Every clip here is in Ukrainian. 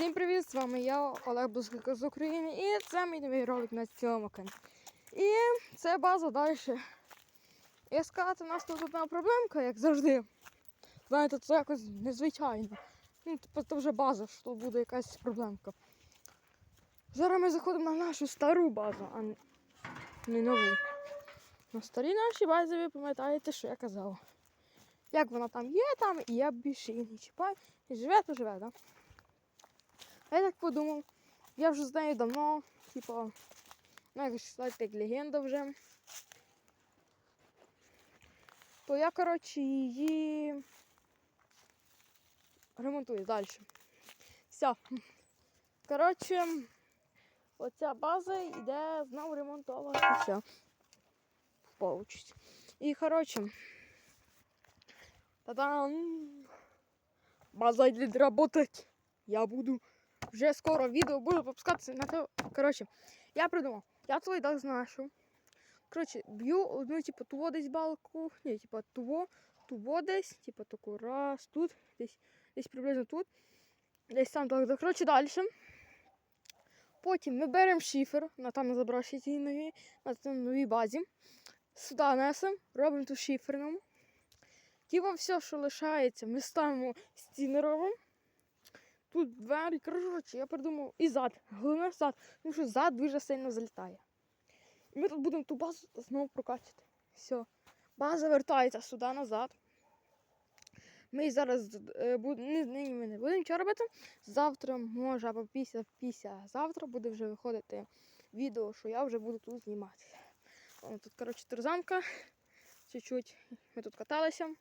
Всім привіт! З вами я, Олег Бузько з України, і це мій новий ролик на цьому каналі. І це база далі. І сказати, у нас тут одна проблемка, як завжди. Знаєте, це якось незвичайно. Ну, типу, це вже база, що буде якась проблемка. Зараз ми заходимо на нашу стару базу, а не нову. На старій нашій базі ви пам'ятаєте, що я казав. Як вона там є, там і я більше її не чіпаю. І живе, то живе, так? Да? А я так подумав, я вже з нею давно, типу, ну як сказати, як легенда вже. То я, коротше, її ремонтую далі. Все. Коротше, оця база йде знову ремонтуватися. Получить. І, коротше, та-дам! База йде работать. Я буду вже скоро відео буду випускатися на те. Коротше, я придумав. Я твій дах знашу. Коротше, б'ю одну, типу, туво десь балку. Ні, типу, туво, туво десь, типу, таку раз, тут, десь, десь приблизно тут. Десь там так. Коротше, далі. Потім ми беремо шифер, на там на заброшеній новій, на цій новій базі. Сюди несемо, робимо ту шиферному. Типа все, що лишається, ми ставимо стіни робимо. Тут двері, коротше, я придумав і зад. Головне зад, тому що зад дуже сильно залітає. І ми тут будемо ту базу знову прокачати. Все. База вертається сюди назад. Ми зараз е, буд- нині ми не будемо нічого робити. Завтра, може, або після, після завтра буде вже виходити відео, що я вже буду тут знімати. Тут, коротше, тарзанка. Чуть-чуть ми тут каталися.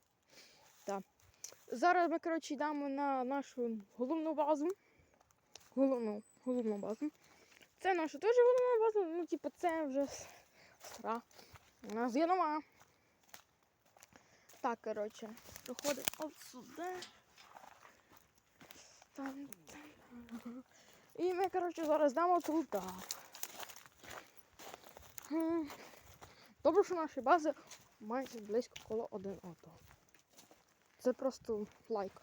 Так. Зараз ми, коротше, йдемо на нашу головну базу. Головну, головну базу. Це наша теж головна база, ну, типу, це вже стара. У нас є нова. Так, коротше, проходимо от сюди. Там, там. І ми, коротше, зараз йдемо туди. Добре, що наші бази майже близько коло один одного. Це просто лайк.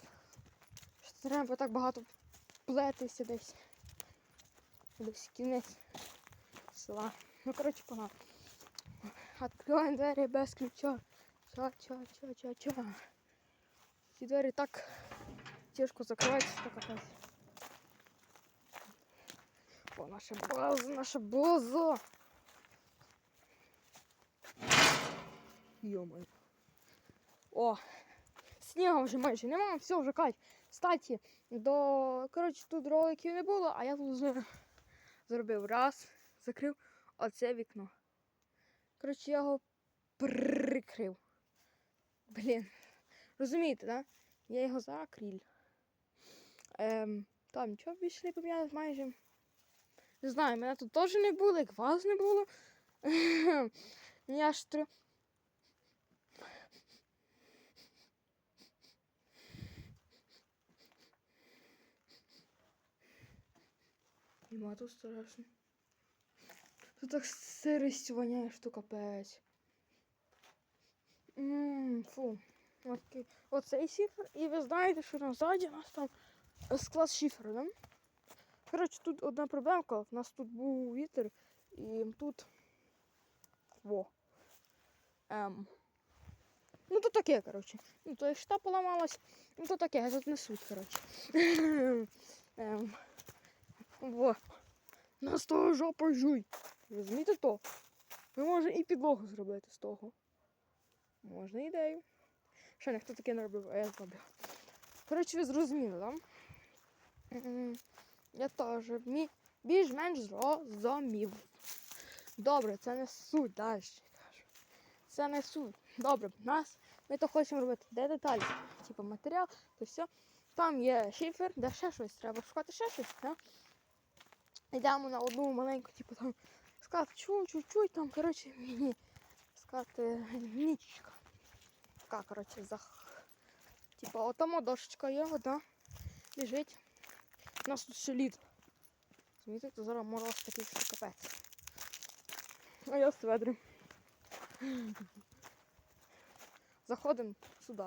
Що треба так багато плетися десь. Десь кінець села. Ну, коротше, погнали. Відкриваємо двері без ключа. Ча-ча-ча-ча-ча. Ці двері так тяжко закриваються, що капець. О, наша база, наша база. Йо-моє. О, снігу вже майже нема, все вже кать. Кстати, до коротше, тут роликів не було, а я тут зробив раз, закрив оце вікно. Коротше, я його прикрив. Блін. Розумієте, да? Я його закрив. Ем, там нічого більше не помінялось майже. Не знаю, мене тут теж не було, як вас не було. Я ж Нема тут страшно. Тут так сирість воняє, що капець. Ммм, фу. Окей. Оцей шифр. І ви знаєте, що там ззаді у нас там склад шифру, да? Коротше, тут одна проблемка. У нас тут був вітер і тут. Во. Ем. Ну то таке, коротше. Ну то шта поламалась. Ну то таке, тут не суть, коротше. Ем. Во. Нас того жопа жуй. Розумієте то? Ми можемо і підлогу зробити з того. Можна ідею. Ще ніхто таке не робив, а я зробив. Коротше, ви зрозуміли, так? Я теж більш-менш зрозумів. Добре, це не суть далі. кажу. Це не суть. Добре, нас, ми то хочемо робити. Де деталі? Типу матеріал, то все. Там є шифер, де ще щось треба шукати ще щось. Да? Йдемо на одну маленьку, типу там сказати чуть-чуть, там, коротше, мені сказати нічка. Така, коротше, зах. Типа, отамо дошечка є, одна. Біжить. У нас тут ще лід. То зараз мороз такий, що капець. А я з ведром. Заходимо сюди.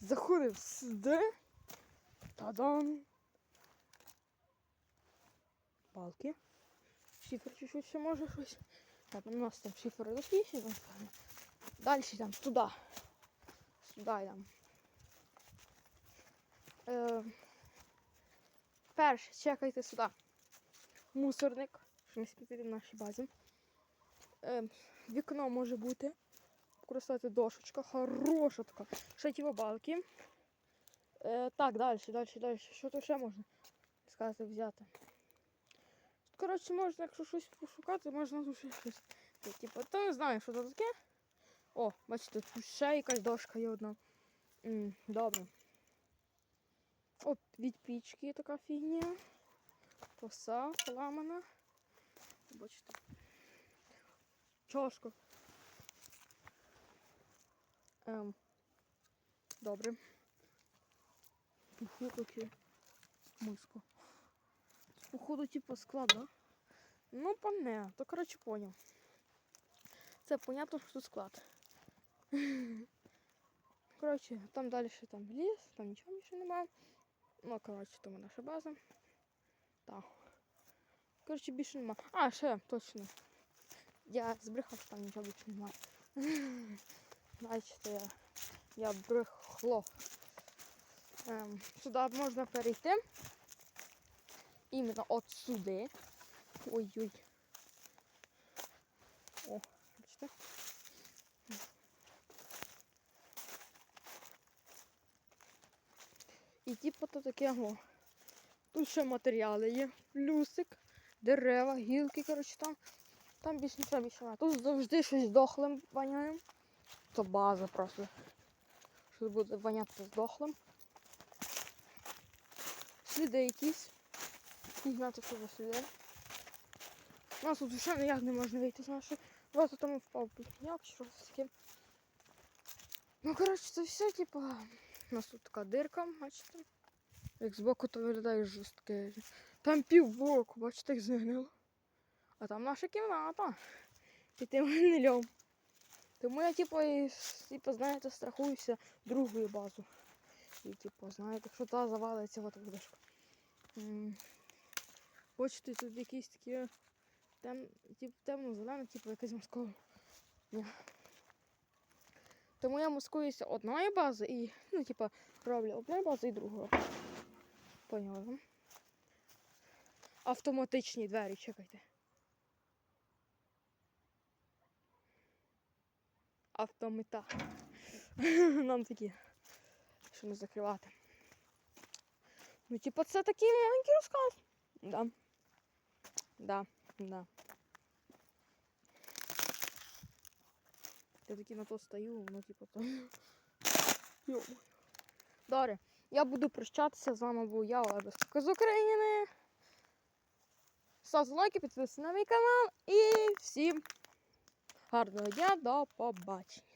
Заходимо сюди. Та-дам! Балки. Шифер чуть-чуть ще може щось. Так, у нас там шифер розписано. напевно. Далі там туди. Сюди йдемо. Е, перше, чекайте сюди. Мусорник, що не спітити в нашій базі. Е, вікно може бути. Використати дошечка, хороша така. Ще ті балки. Е, так, далі, далі, далі. Що тут ще можна сказати взяти? Тут, коротше, можна, якщо щось пошукати, можна тут ще щось. Та, Типу, то не знаю, що це таке. О, бачите, тут ще якась дошка є одна. М, добре. От від пічки така фігня. Коса поламана. Бачите. Чашка. Ем. Добре. Фу, таке. Миска. Походу, типу, склад, да? Ну, пане, то коротше поняв. Це понятно, що тут склад. Коротше, там далі там ліс, там нічого більше немає. Ну, коротше, тому наша база. Так. Коротше, більше нема. А, ще, точно. Я збрехав, що там нічого більше немає. Бачите, я, я брехло. Ем, сюди можна перейти. Іменно от сюди. Ой-ой. О, бачите? І типу то таке о. Тут ще матеріали є. Люсик, дерева, гілки, коротше там. Там більше нічого більше немає. Тут завжди щось дохлим воняє. Це база просто. Що буде воняти здохлим. Сліди якісь. Знаю, що за сліди. У нас тут вже ніяк не можна вийти з нашої. Просто там впав пікняк чи щось таке. Ну, коротше, це все, типу. У нас тут така дирка, бачите. Як збоку то виглядає жорстке. Там півбоку, бачите, як згнило. А там наша кімната. І тим гнильом. Тому я, типу, і, типу, знаєте, страхуюся другою базу. І, типу, знаєте, якщо та завалиться, от будеш. Бачите, тут якісь такі тем, тип, темно-зелені, типу якась морського. Ні. Тому я маскуюся одної бази і, ну, типу, роблю одну базу і другу. Поняли? да? Автоматичні двері, чекайте. Автомета. Нам такі, що не закривати. Ну, типу, це такий маленький розказ. Да. Да, да. Я таки на то стою, ну типу то. Добре, я буду прощатися. З вами був я, Олег Безкока з України. Ставте лайки, підписуйтесь на мій канал і всім гарного дня, до побачення.